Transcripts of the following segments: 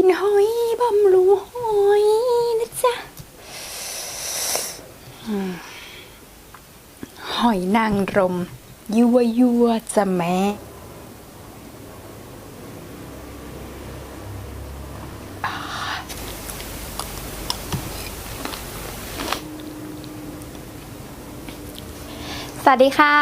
กินหอยบำรุงหอยนะจ๊ะหอยนางรม ยัวยัวจะแม่สวัสดีค่ะ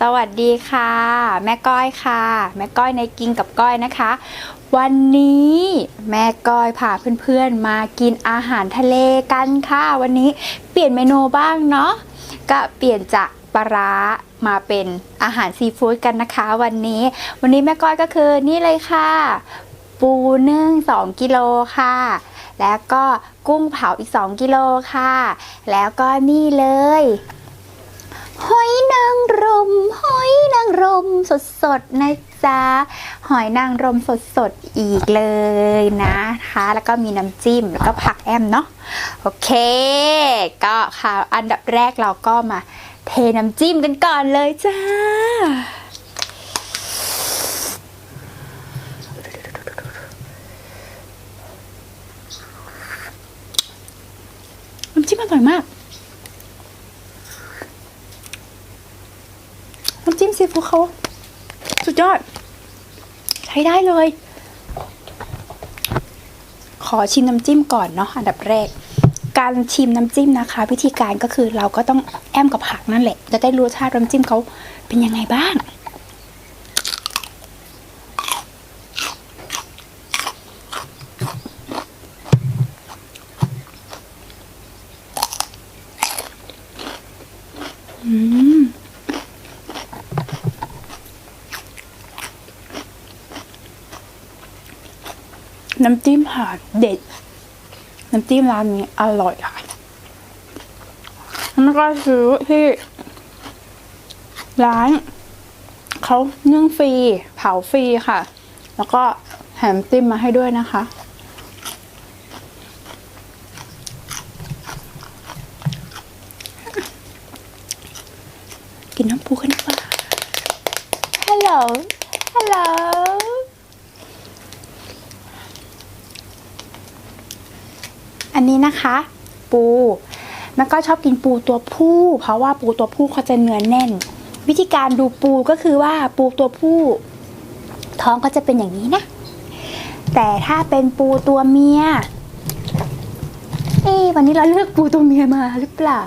สวัสดีค่ะ แม่ก้อยค่ะ แม่ก้อยในกินกับก้อยนะคะ วันนี้แม่ก้อยพาเพื่อนๆมากินอาหารทะเลกันค่ะ วันนี้เปลี่ยนเมนูบ้างเนาะก็เปลี่ยนจากปลาร้ามาเป็นอาหารซีฟู้ดกันนะคะ วันนี้ วันนี้แม่ก้อยก็คือนี่เลยค่ะ ปูนึ่ง2กิโลค่ะ แล้วก็กุ้งเผาอีก 2กิโลค่ะ แล้วก็นี่เลยหอยนางรมหอยนางรมสดๆนะ จ๊ะ หอยนางรมสดๆ อีกเลยนะคะ แล้วก็มีน้ำจิ้ม แล้วก็ผักแอมเนาะ โอเค ก็ค่ะ อันดับแรกเราก็มาเทน้ำจิ้มกันก่อนเลยจ้าน้ำจิ้มอร่อยมาก น้ำจิ้มซีฟู้ดเขา ยอด ใช้ได้เลย ขอชิมน้ำจิ้มก่อนเนาะอันดับแรก การชิมน้ำจิ้มนะคะ วิธีการก็คือเราก็ต้องแอมกับผักนั่นแหละ จะได้รู้รสชาติน้ำจิ้มเขาเป็นยังไงบ้างอืม น้ำจิ้มค่ะเด็ด น้ำจิ้มร้านนี้อร่อยค่ะแล้วก็ซื้อที่ ร้านเขานึ่งฟรีเผาฟรีค่ะ แล้วก็แถมจิ้มมาให้ด้วยนะคะกินน้ำปูกันดีกว่าฮัลโหล อันนี้นะคะ ปูแม่ก็ชอบกินปูตัวผู้ เพราะว่าปูตัวผู้เขาจะเนื้อแน่น วิธีการดูปูก็คือว่าปูตัวผู้ ท้องก็จะเป็นอย่างนี้นะ แต่ถ้าเป็นปูตัวเมียเอ๊วันนี้เราเลือกปูตัวเมียมาหรือเปล่า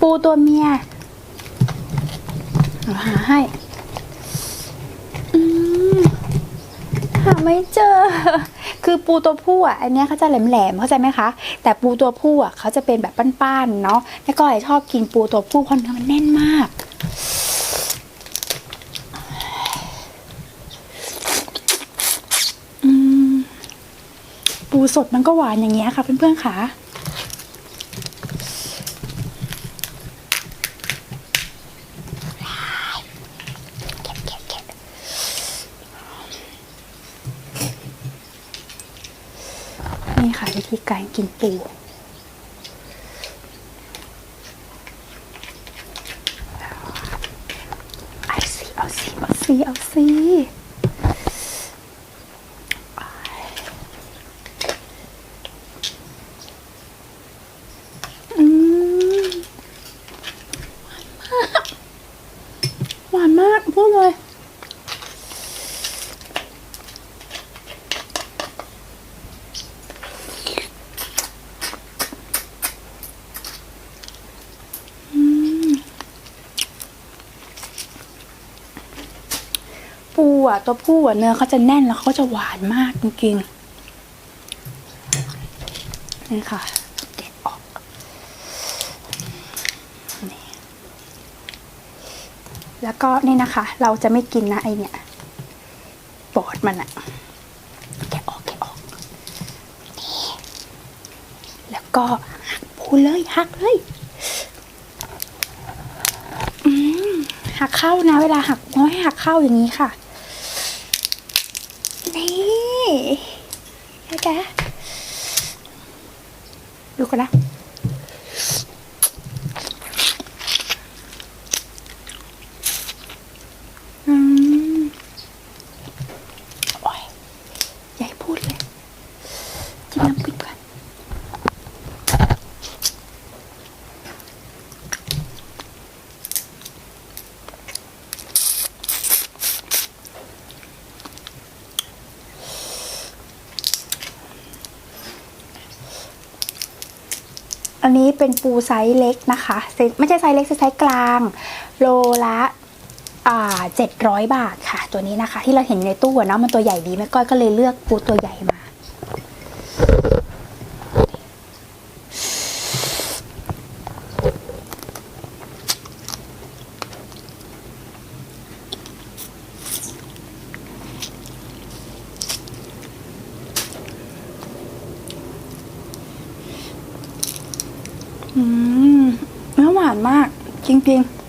ปูตัวเมียเราหาให้หาไม่เจอ คือปูตัวผู้อะอันนี้เขาจะแหลมๆเข้าใจไหมคะ แต่ปูตัวผู้อะเขาจะเป็นแบบป้านๆเนาะแล้วก็ชอบกินปูตัวผู้เพราะเนื้อมันแน่นมากอืมปูสดมันก็หวานอย่างเงี้ยค่ะเพื่อนๆค่ะ นี่ค่ะวิธีการกินปู เอาสิเอาสิเอาสิเอาสิอืมหวานมาก หวานมากพูดเลย ปูอะ ตัวผู้อะเนื้อเขาจะแน่นแล้วเขาจะหวานมากจริงๆนี่ค่ะเด็ดออกนี่แล้วก็นี่นะคะ เราจะไม่กินนะไอเนี่ยปอดมันอะแกะออกแกะออกนี่แล้วก็หักปูเลยหักเลยอืมหักเข้านะ เวลาหักเขาให้หักเข้าอย่างนี้ค่ะ นี่นะจ๊ะดูกันนะ อืมโอ้ยอย่าให้พูดเลย จิ้มน้ำพริกก่อนอั นนี้เป็นปูไซส์เล็กนะคะ ไม่ใช่ไซส์เล็กไซส์กลาง โลละเจ็ดร้อยบาทค่ะ ตัวนี้นะคะ ที่เราเห็นในตู้เนาะมันตัวใหญ่ดีแม่ก้อยก็เลยเลือกปูตัวใหญ่มา อืมเนื้อหวาน มาก จริงๆ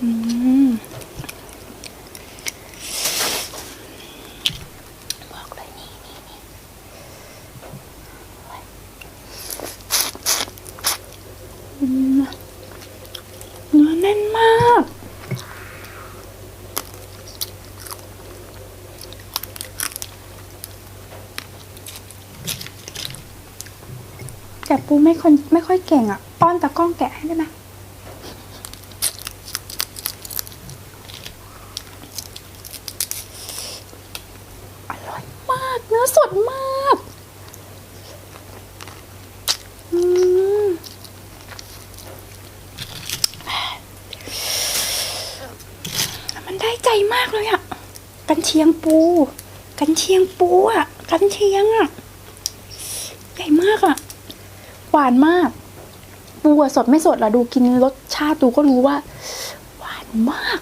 อืมบอกเลยนี่นี่นี่อืมเนื้อแน่นมาก แกูไม่คนไม่ค่อยเก่งอะ ป้อนตะกล้องแกะให้ได้ไหมอร่อยมาก เนื้อสดมากอืมมันได้ใจมากเลยอะ กันเชียงปู กันเชียงปูอะ กันเชียงอะ ใหญ่มากอะ หวานมากปูสดไม่สดล่ะดูกินรสชาติดูก็รู้ว่า หวานมาก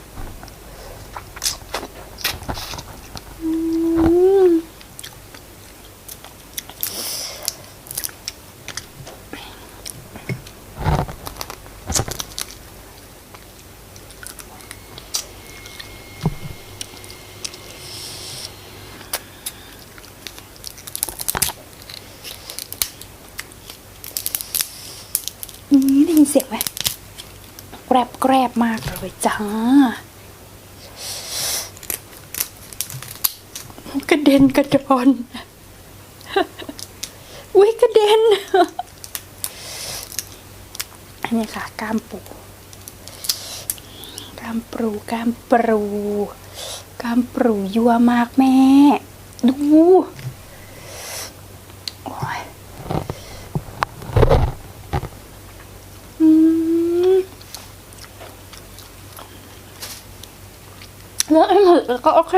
เสียงไหมแกรบแกรบมากเลยจ้ากระเด็นกระดอนอุ้ยกระเด็น อันนี้ค่ะกามปูกามปรูกามปรูกามปรูยัวมากแม่ ดูโอ้ย อืม เลอะให้หมดแล้วก็โอเค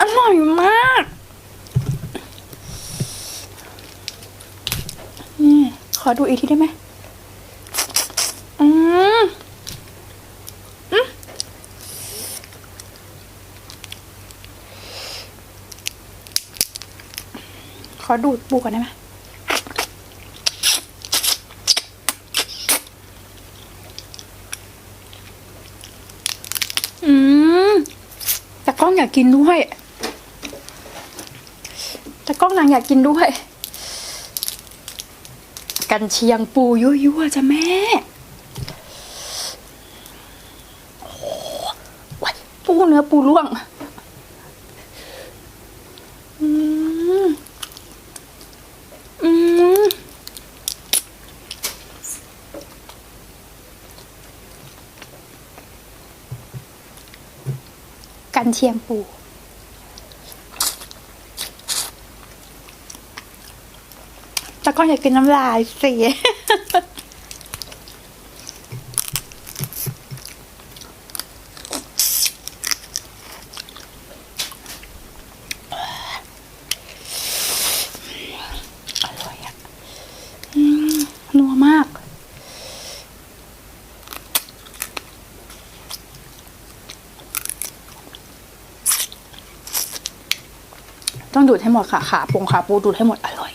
อร่อยมาก นี่ ขอดูอีกทีได้ไหมอืมอืมขอดูดปูก่อนได้ไหม อืมแต่ก ล้องอยากกินด้วย แต่กล้องนางอยากกินด้วย กันเชียงปูยั่วๆจ้ะแม่โอ้โหปูเนื้อปูร่วง อืม อืม กัน เชียงปูแต่ก็อยากกินน้ำลายสิ ดูดให้หมดค่ะขาปงขาปูดูดให้หมดอร่อย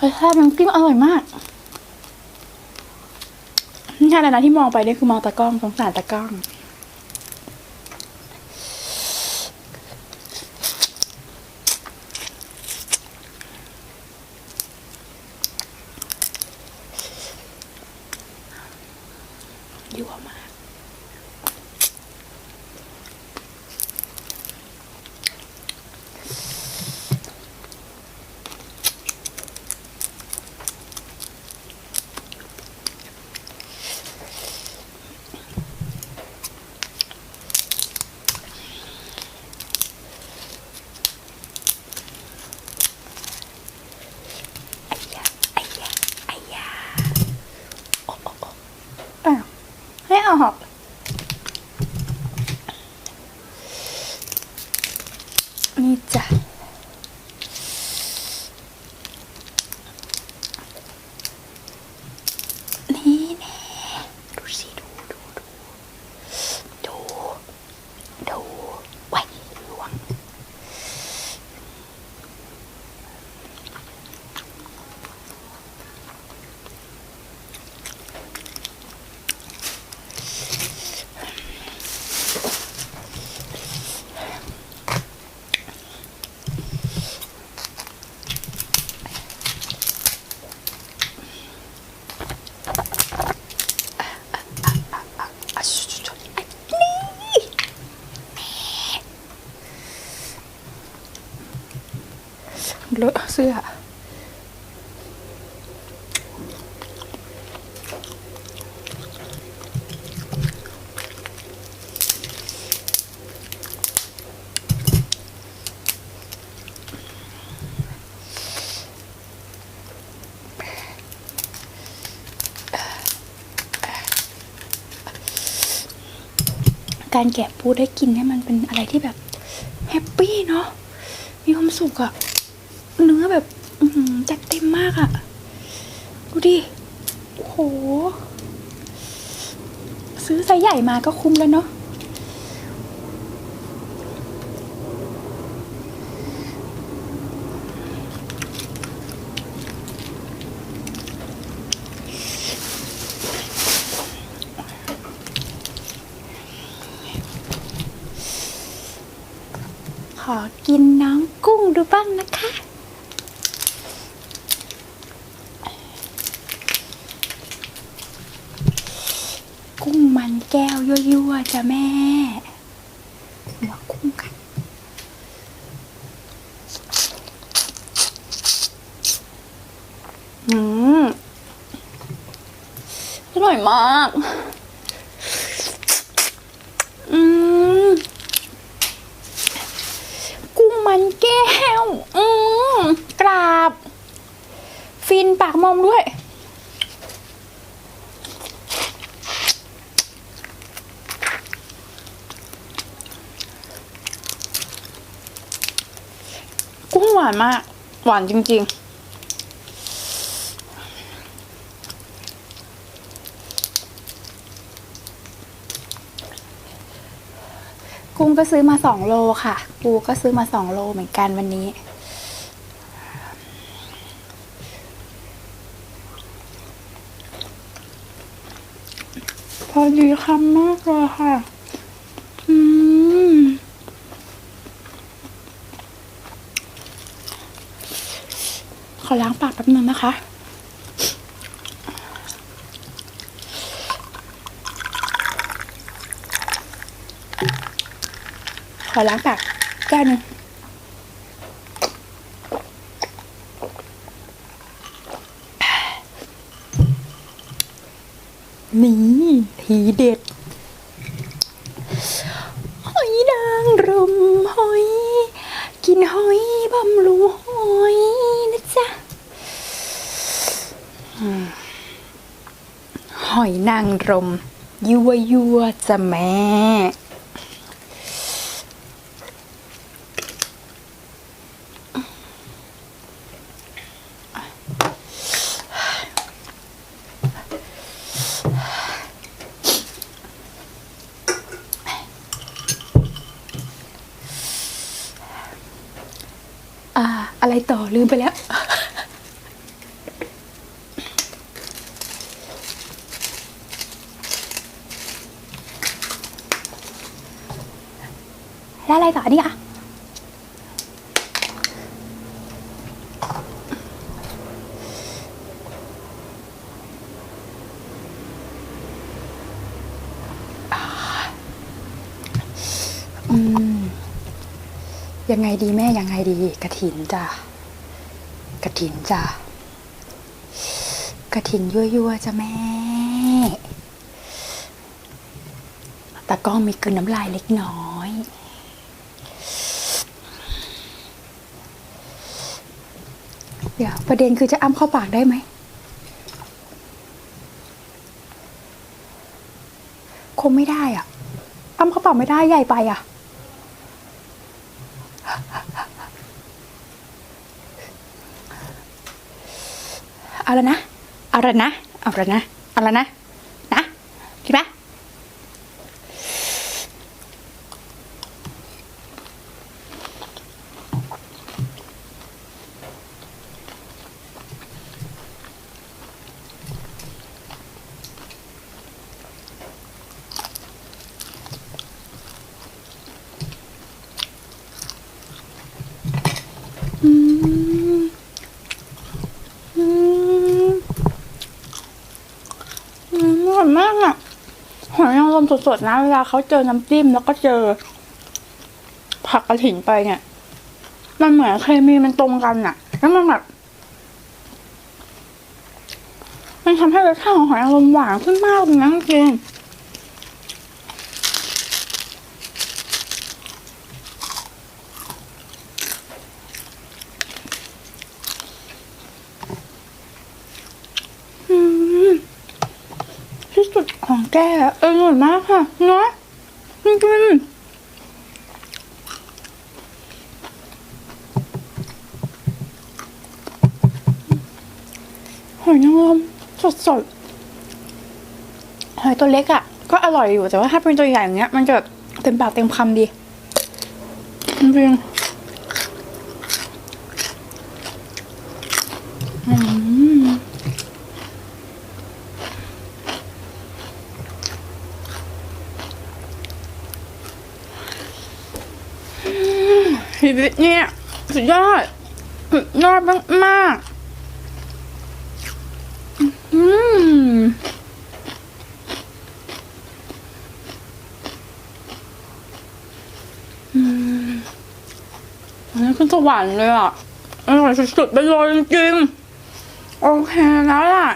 รสชาติน้ำจิ้มอร่อยมาก นี่อะไรนะที่มองไปนี่คือมองตะกล้องสงสารตะกล้อง ยั่วมาก ไอ้ยาไอ้ยาไอ้ยาโอ้โอ้โอ้อ้าวให้ออกนี่จ้ะ นี่แน่ดูสิดูดูดู ดู ดูไว้ลวง อะชุดชุดนี่ เลอะเสื้อ การแกะปูได้กินเนี่ยมันเป็นอะไรที่แบบแฮปปี้เนาะมีความสุขอะเนื้อแบบ อือหือ จัดเต็มมากอะดูดิโอ้โห ซื้อไซส์ใหญ่มาก็คุ้มแล้วเนาะขอกินน้องกุ้งดูบ้างนะคะ มันแก้วยั่วๆจ้ะแม่ หัวกุ้งกันอืมอร่อยมาก อืม กุ้งมันแก้ว อืม กราบ ฟินปากมอมด้วย กุ้งหวานมาก หวานจริง ๆกุ้งก็ซื้อมาสองโลค่ะ ปูก็ซื้อมาสองโลเหมือนกันวันนี้ พอดีคำมากเลยค่ะ ขอล้างปากแป๊บนึงนะคะ ขอล้างปากแก้วนึงนี่ทีเด็ด หอยนางรมหอย กินหอยบำรุงหอยนะจ๊ะอืมหอยนาง รมยัวยัวจะแม่อ่าอะไรต่อลืมไปแล้ว แล้วอะไรต่อดีอะอืมยังไงดีแม่ยังไงดีกระถินจ้ะกระถินจ้ะกระถินยั่วๆจ้ะแม่แต่ก็มีกลืนน้ำลายเล็กน้อย เดี๋ยวประเด็นคือจะอ้ำเข้าปากได้ไหม คงไม่ได้อะ อ้ำเข้าปากไม่ได้ใหญ่ไปอะ เอาละนะ เอาละนะ เอาละนะ เอาละนะคิดปะอืม อืม อืมอ ร่อยมากอะหอยนางรมสดๆนะเวลาเขาเจอน้ำจิ้มแล้วก็เจอ ผักกระถิ่นไปเนี่ย มันเหมือนเคมีมันตรงกันอะ แล้วมันแบบมันทำให้รสชาติของหอยนางรมหวานขึ้นมากเลยนะจริงๆอืม ที่สุดของ แกอะเอออร่อยมากค่ะเนาะจริงๆหอยนางรมสดๆหอยตัวเล็กอะ่ะ ก็อร่อยอยู่แต่ว่าถ้าเป็นตัวใหญ่อย่างเงี้ย มันจะเต็มปากเต็มคำดีจริง ชีวิตเนี่ย สุดยอด สุดยอดมากมากอืมอันนี้คือสวรรค์เลยอะอร่อยสุดๆไปเลยจริงๆโอเคแล้วล่ะ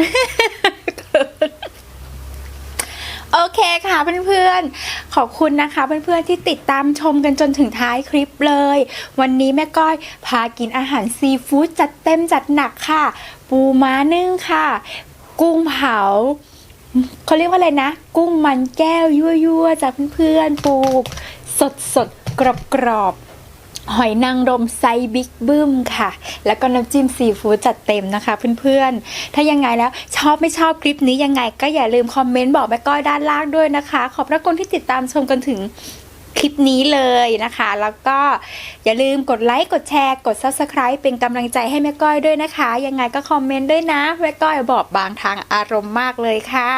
นเขินโอเคค่ะเพื่อนๆ ขอบคุณนะคะเพื่อนๆที่ติดตามชมกันจนถึงท้ายคลิปเลย วันนี้แม่ก้อยพากินอาหารซีฟู้ดจัดเต็มจัดหนักค่ะ ปูม้านึ่งค่ะ กุ้งเผาเขาเรียกว่าอะไรนะ กุ้งมันแก้วยั่วๆจากเพื่อนๆปู สดสดๆกรอบๆ หอยนางรมไซบิ๊กบึ้มค่ะ แล้วก็น้ำจิ้มซีฟู้ดจัดเต็มนะคะเพื่อนๆ ถ้ายังไงแล้วชอบไม่ชอบคลิปนี้ยังไง ก็อย่าลืมคอมเมนต์บอกแม่ก้อยด้านล่างด้วยนะคะ ขอบพระคุณที่ติดตามชมกันถึงคลิปนี้เลยนะคะ แล้วก็อย่าลืมกดไลค์ กดแชร์ กด subscribe เป็นกำลังใจให้แม่ก้อยด้วยนะคะ ยังไงก็คอมเมนต์ด้วยนะ แม่ก้อยบอกบางทางอารมณ์มากเลยค่ะ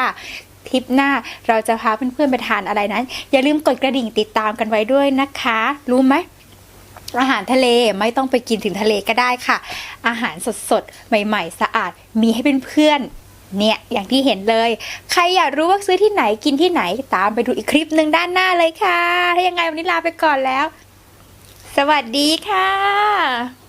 ทริปหน้าเราจะพาเพื่อนๆไปทานอะไรนั้น อย่าลืมกดกระดิ่งติดตามกันไว้ด้วยนะคะ รู้ไหม อาหารทะเลไม่ต้องไปกินถึงทะเลก็ได้ค่ะ อาหารสดๆ ใหม่ๆ สะอาดมีให้เป็นเพื่อนๆเนี่ยอย่างที่เห็นเลย ใครอยากรู้ว่าซื้อที่ไหนกินที่ไหนตามไปดูอีกคลิปหนึ่งด้านหน้าเลยค่ะ ถ้ายังไงวันนี้ลาไปก่อนแล้ว สวัสดีค่ะ